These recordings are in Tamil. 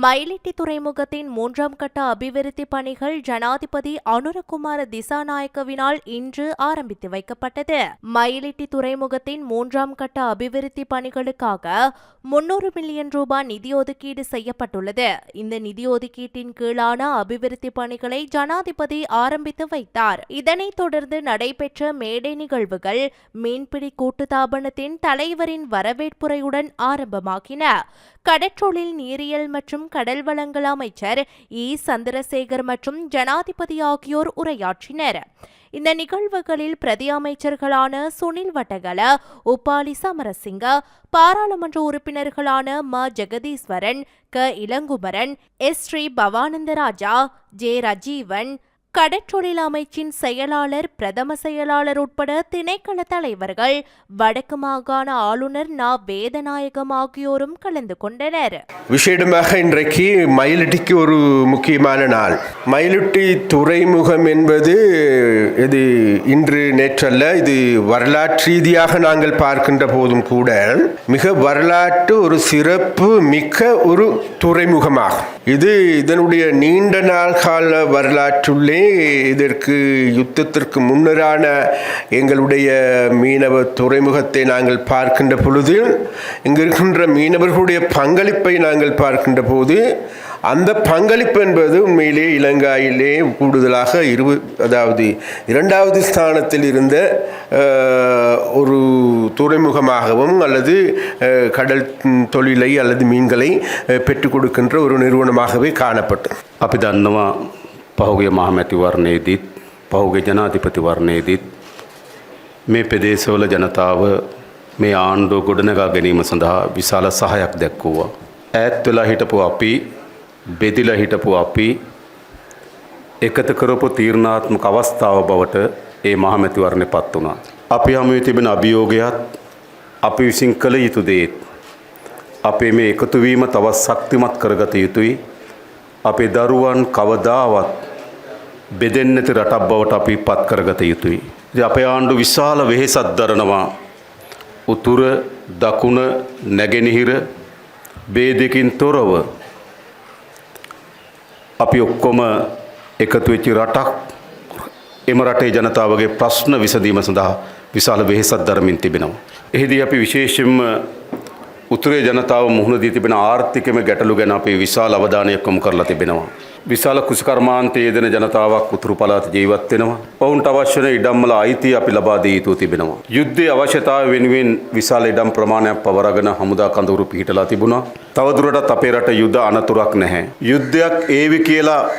மயிலிட்டி துறைமுகத்தின் மூன்றாம் கட்ட அபிவிருத்தி பணிகள் ஜனாதிபதி அனுரகுமார திசாநாயக்கவினால் இன்று ஆரம்பித்து வைக்கப்பட்டது. மயிலிட்டி துறைமுகத்தின் மூன்றாம் கட்ட அபிவிருத்தி பணிகளுக்காக முன்னூறு மில்லியன் ரூபாய் நிதி ஒதுக்கீடு செய்யப்பட்டுள்ளது. இந்த நிதி ஒதுக்கீட்டின் கீழான அபிவிருத்தி பணிகளை ஜனாதிபதி ஆரம்பித்து வைத்தார். இதனைத் தொடர்ந்து நடைபெற்ற மேடை நிகழ்வுகள் மீன்பிடி கூட்டுத்தாபனத்தின் தலைவரின் வரவேற்புரையுடன் ஆரம்பமாகின. கடற்றொழில் நீரியல் மற்றும் கடல் வளங்கள் அமைச்சர் இ. சந்திரசேகர் மற்றும் ஜனாதிபதி ஆகியோர் உரையாற்றினர். இந்த நிகழ்வுகளில் பிரதி அமைச்சர்களான சுனில் வட்டகல உப்பாலி சமரசிங்க பாராளுமன்ற உறுப்பினர்களான ம. ஜெகதீஸ்வரன் க. இளங்குமரன் எஸ். ஸ்ரீ. பவானந்தராஜா ஜே. ரஜீவன் கடற்றொழில் அமைச்சின் செயலாளர் பிரதம செயலாளர் உட்பட திணைக்கள தலைவர்கள் வடக்கு மாகாண ஆளுநர் நா. வேதநாயகம் ஆகியோரும் கலந்து கொண்டனர். விசேடமாக இன்றைக்கு மயிலிட்டிக்கு ஒரு முக்கியமான நாள். மயிலிட்டி துறைமுகம் என்பது இது இன்று நேற்றல்ல இது வரலாற்று ரீதியாக நாங்கள் பார்க்கின்ற போதும் கூட மிக வரலாற்று ஒரு சிறப்பு மிக்க ஒரு துறைமுகமாகும். இது இதனுடைய நீண்ட நாள் கால வரலாற்றுள்ளே உண்மையிலே இதற்கு யுத்தத்திற்கு முன்னரான எங்களுடைய மீனவ துறைமுகத்தை நாங்கள் பார்க்கின்ற பொழுது இங்கிருக்கின்ற மீனவர்களுடைய பங்களிப்பை நாங்கள் பார்க்கின்ற போது அந்த பங்களிப்பு என்பது உண்மையிலே இலங்காயிலே கூடுதலாக இரு அதாவது இரண்டாவது ஸ்தானத்தில் இருந்த ஒரு துறைமுகமாகவும் அல்லது கடல் தொழிலை அல்லது மீன்களை பெற்றுக் கொடுக்கின்ற ஒரு நிறுவனமாகவே காணப்பட்டது. அப்படி தான் පහුගේ මහමැතිවරණයේදීත් පහුගේ ජනාධිපතිවරණයේදීත් මේ පෙදේශවල ජනතාව මේ ආණ්ඩුව ගොඩනගා ගැනීම සඳහා විශාල සහයක් දැක්වූවා. ඈත් වෙලා හිටපු අපි බෙදිල හිටපු අපි එකත කරපු තීරණාත්මක අවස්ථාව බවට ඒ මහමැතිවරණය පත් වුණා. අපි හමුවේ තිබෙන අභියෝගයත් අපි විසින් කළ යුතු දේත් අපේ මේ එකතුවීම තවත් ශක්තිමත් කරගත යුතුයි. අපේ දරුවන් කවදාවත් බෙදෙන්නති රටක් බවට අපි පත් කරගත යුතුයි. ඉතින් අපේ ආණ්ඩු විශාල වෙහෙසක් දරනවා. උතුර දකුණ නැගෙනහිර බේදකින් තොරව අපි ඔක්කොම එකතු වෙච්ච රටක් එම රටේ ජනතාවගේ ප්‍රශ්න විසඳීම සඳහා විශාල වෙහෙසක් දරමින් තිබෙනවා. එහිදී අපි විශේෂයෙන්ම උතුරේ ජනතාව මුහුණ දී තිබෙන ආර්ථිකම ගැටලු ගැන අපි විශාල අවධානයක් යොමු කරලා තිබෙනවා. විශාල කුසිකර්මාන්තයේ යෙදෙන ජනතාවක් උතුරු පළාත ජීවත් වෙනවා. ඔවුන්ට අවශ්‍ය වන ඉඩම්වල අයිතිය අපි ලබා දී යුතු තිබෙනවා. යුද්ධයේ අවශ්‍යතාවය වෙනුවෙන් විශාල ඉඩම් ප්‍රමාණයක් පවරගෙන හමුදා කඳවුරු පිහිටලා තිබුණා. තවදුරටත් අපේ රට යුද අනතුරක් නැහැ. යුද්ධයක් ඒවි කියලා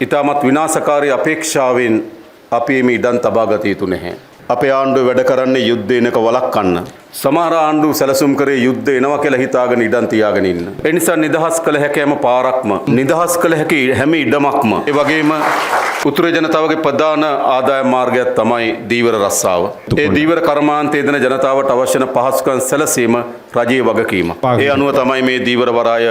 ඉතාමත් විනාශකාරී අපේක්ෂාවෙන් අපි මේ ඉඩම් තබා ගත යුතු නැහැ. අපේ ආණ්ඩුව වැඩ කරන්නේ යුද්ධ එනක වළක්වන්න. සමහර ආණ්ඩු සැලසුම් කරේ යුද්ධ එනවා කියලා හිතාගෙන ඉඩම් තියාගෙන ඉන්න. ඒ නිසා නිදහස් කළ හැකි හැම පාරක්ම නිදහස් කළ හැකි හැම ඉඩමක්ම ඒ වගේම උතුරේ ජනතාවගේ ප්‍රධාන ආදාය මාර්ගයක් තමයි දීවර රස්සාව. ඒ දීවර කර්මාන්තයේ දෙන ජනතාවට අවශ්‍ය පහසුකම් සැලසීම රජයේ වගකීම. ඒ අනුව තමයි මේ දීවර වරාය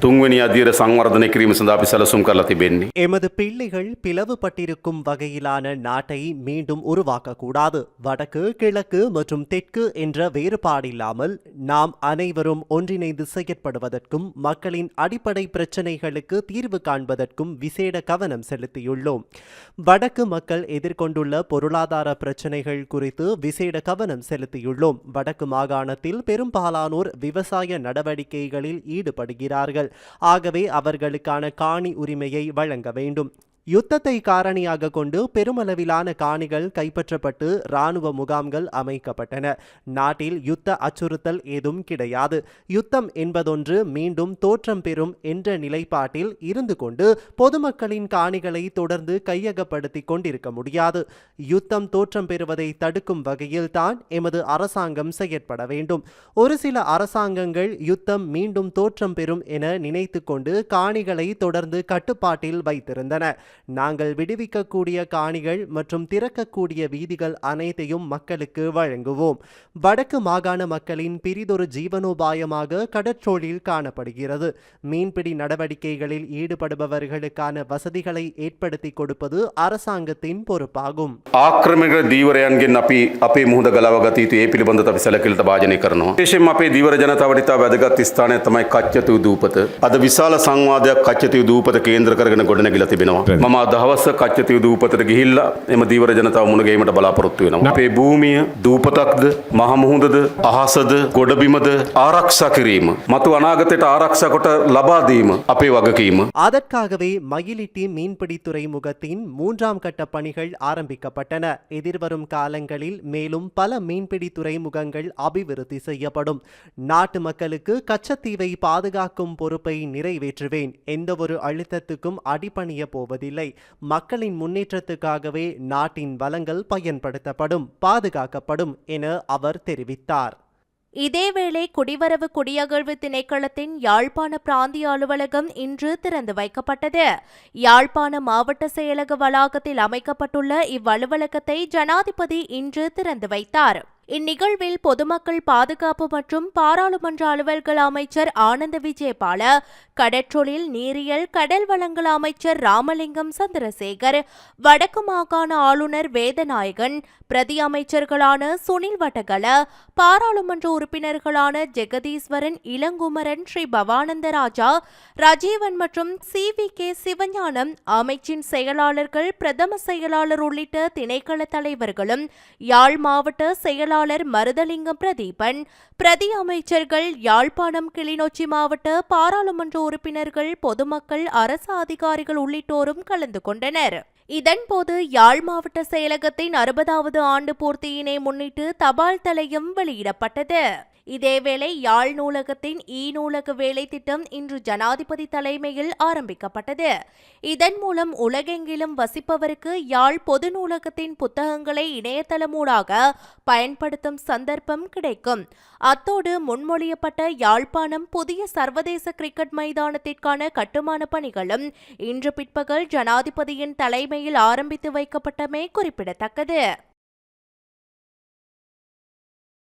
තුන්වෙනි අධීර සංවර්ධනය කිරීම සඳහා අපි සැලසුම් කරලා තිබෙන්නේ. எமது பிள்ளைகள் பிளவுபட்டிருக்கும் வகையிலான நாட்டை மீண்டும் உருவாக்கக்கூடாது வடக்கு கிழக்கு மற்றும் தெற்கு என்ற வேறுபாடில்லாமல் நாம் அனைவரும் ஒன்றிணைந்து செயற்படுவதற்கும் மக்களின் அடிப்படை பிரச்சினைகளுக்கு தீர்வு காண்பதற்கும் விசேட கவனம் செலுத்தியுள்ளோம் வடக்கு மக்கள் எதிர்கொண்டுள்ள பொருளாதார பிரச்சினைகள் குறித்து விசேட கவனம் செலுத்தியுள்ளோம் வடக்கு மாகாணத்தில் பெரும்பாலானோர் விவசாய நடவடிக்கைகளில் ஈடுபடுகிறார்கள் ஆகவே அவர்களுக்கான காணி உரிமையை வழங்க வேண்டும். யுத்தத்தை காரணியாக கொண்டு பெருமளவிலான காணிகள் கைப்பற்றப்பட்டு இராணுவ முகாம்கள் அமைக்கப்பட்டன. நாட்டில் யுத்த அச்சுறுத்தல் ஏதும் கிடையாது. யுத்தம் என்பதொன்று மீண்டும் தோற்றம் பெறும் என்ற நிலைப்பாட்டில் இருந்து கொண்டு பொதுமக்களின் காணிகளை தொடர்ந்து கையகப்படுத்தி கொண்டிருக்க முடியாது. யுத்தம் தோற்றம் பெறுவதை தடுக்கும் வகையில் தான் எமது அரசாங்கம் செயற்பட வேண்டும். ஒரு சில அரசாங்கங்கள் யுத்தம் மீண்டும் தோற்றம் பெறும் என நினைத்து கொண்டு காணிகளை தொடர்ந்து கட்டுப்பாட்டில் வைத்திருந்தன. நாங்கள் விடுவிக்கக்கூடிய காணிகள் மற்றும் திறக்கக்கூடிய வீதிகள் அனைத்தையும் மக்களுக்கு வழங்குவோம் வடக்கு மாகாண மக்களின் பிரிதொரு ஜீவனோபாயமாக கடற்றொழில் காணப்படுகிறது மீன்பிடி நடவடிக்கைகளில் ஈடுபடுபவர்களுக்கான வசதிகளை ஏற்படுத்தி கொடுப்பது அரசாங்கத்தின் பொறுப்பாகும் ආක්‍රමික දීවරයන්ගෙන් අපි අපේ මුහද ගලව ගත යුතු ඒ පිළිබඳ අපි සැලකිලිට භාජනය කරනවා. විශේෂයෙන්ම අපේ දීවර ජනතාවට ඉතා වැදගත් ස්ථානය තමයි කච්චතු දූපත. අද විශාල සංවාදයක් කච්චතු දූපත කේන්ද්‍ර කරගෙන ගොඩනැගිලා තිබෙනවා. මම අද හවස කච්චතු දූපතට ගිහිල්ලා එම දීවර ජනතාව මුණ ගැනීමට බලාපොරොත්තු වෙනවා. අපේ භූමිය දූපතක්ද මහ මුහුදද අහසද ගොඩබිමද ආරක්ෂා කිරීම. මතු අනාගතයට ආරක්ෂා කොට ලබා දීම අපේ වගකීම. அதற்காகவே மயிலிட்டி மீன்பிடி துறைமுகத்தின் மூன்றாம் கட்ட பணிகள் ஆரம்பிக்கப்பட்டன எதிர்வரும் காலங்களில் மேலும் பல மீன்பிடி துறைமுகங்கள் அபிவிருத்தி செய்யப்படும் நாட்டு மக்களுக்கு கச்சத்தீவை பாதுகாக்கும் பொறுப்பை நிறைவேற்றுவேன் எந்தவொரு அழுத்தத்துக்கும் அடிபணிய போவதில்லை மக்களின் முன்னேற்றத்துக்காகவே நாட்டின் வளங்கள் பயன்படுத்தப்படும் பாதுகாக்கப்படும் என அவர் தெரிவித்தார். இதேவேளை குடிவரவு குடியகழ்வு திணைக்களத்தின் யாழ்ப்பாண பிராந்திய அலுவலகம் இன்று திறந்து வைக்கப்பட்டது. யாழ்ப்பாண மாவட்ட செயலக வளாகத்தில் அமைக்கப்பட்டுள்ள இவ்வலுவலகத்தை ஜனாதிபதி இன்று திறந்து வைத்தார். இந்நிகழ்வில் பொதுமக்கள் பாதுகாப்பு மற்றும் பாராளுமன்ற அலுவல்கள் அமைச்சர் ஆனந்த விஜயபால கடற்றொழில் நீரியல் கடல் வளங்கள் அமைச்சர் ராமலிங்கம் சந்திரசேகர் வடக்கு மாகாண ஆளுநர் வேதநாயகன் பிரதி அமைச்சர்களான சுனில் வட்டகல பாராளுமன்ற உறுப்பினர்களான ஜெகதீஸ்வரன் இளங்குமரன் ஸ்ரீ பவானந்த ராஜா ராஜீவன் மற்றும் சி வி கே சிவஞானம் அமைச்சின் செயலாளர்கள் பிரதம செயலாளர் உள்ளிட்ட திணைக்கள தலைவர்களும் யாழ் மாவட்ட செயலாளர் செயலாளர் மருதலிங்கம் பிரதீபன் பிரதி அமைச்சர்கள் யாழ்ப்பாணம் கிளிநொச்சி மாவட்ட பாராளுமன்ற உறுப்பினர்கள் பொதுமக்கள் அரசு அதிகாரிகள் உள்ளிட்டோரும் கலந்து கொண்டனர். இதன்போது யாழ் மாவட்ட செயலகத்தின் அறுபதாவது ஆண்டு பூர்த்தியினை முன்னிட்டு தபால் தலையும் வெளியிடப்பட்டது. இதேவேளை யாழ் நூலகத்தின் இ நூலக வேலை திட்டம் இன்று ஜனாதிபதி தலைமையில் ஆரம்பிக்கப்பட்டது. இதன் மூலம் உலகெங்கிலும் வசிப்பவருக்கு யாழ் பொது நூலகத்தின் புத்தகங்களை இணையதளமூடாக பயன்படுத்தும் சந்தர்ப்பம் கிடைக்கும். அத்தோடு முன்மொழியப்பட்ட யாழ்ப்பாணம் புதிய சர்வதேச கிரிக்கெட் மைதானத்திற்கான கட்டுமான பணிகளும் இன்று பிற்பகல் ஜனாதிபதியின் தலைமையில் ஆரம்பித்து வைக்கப்பட்டமை குறிப்பிடத்தக்கது.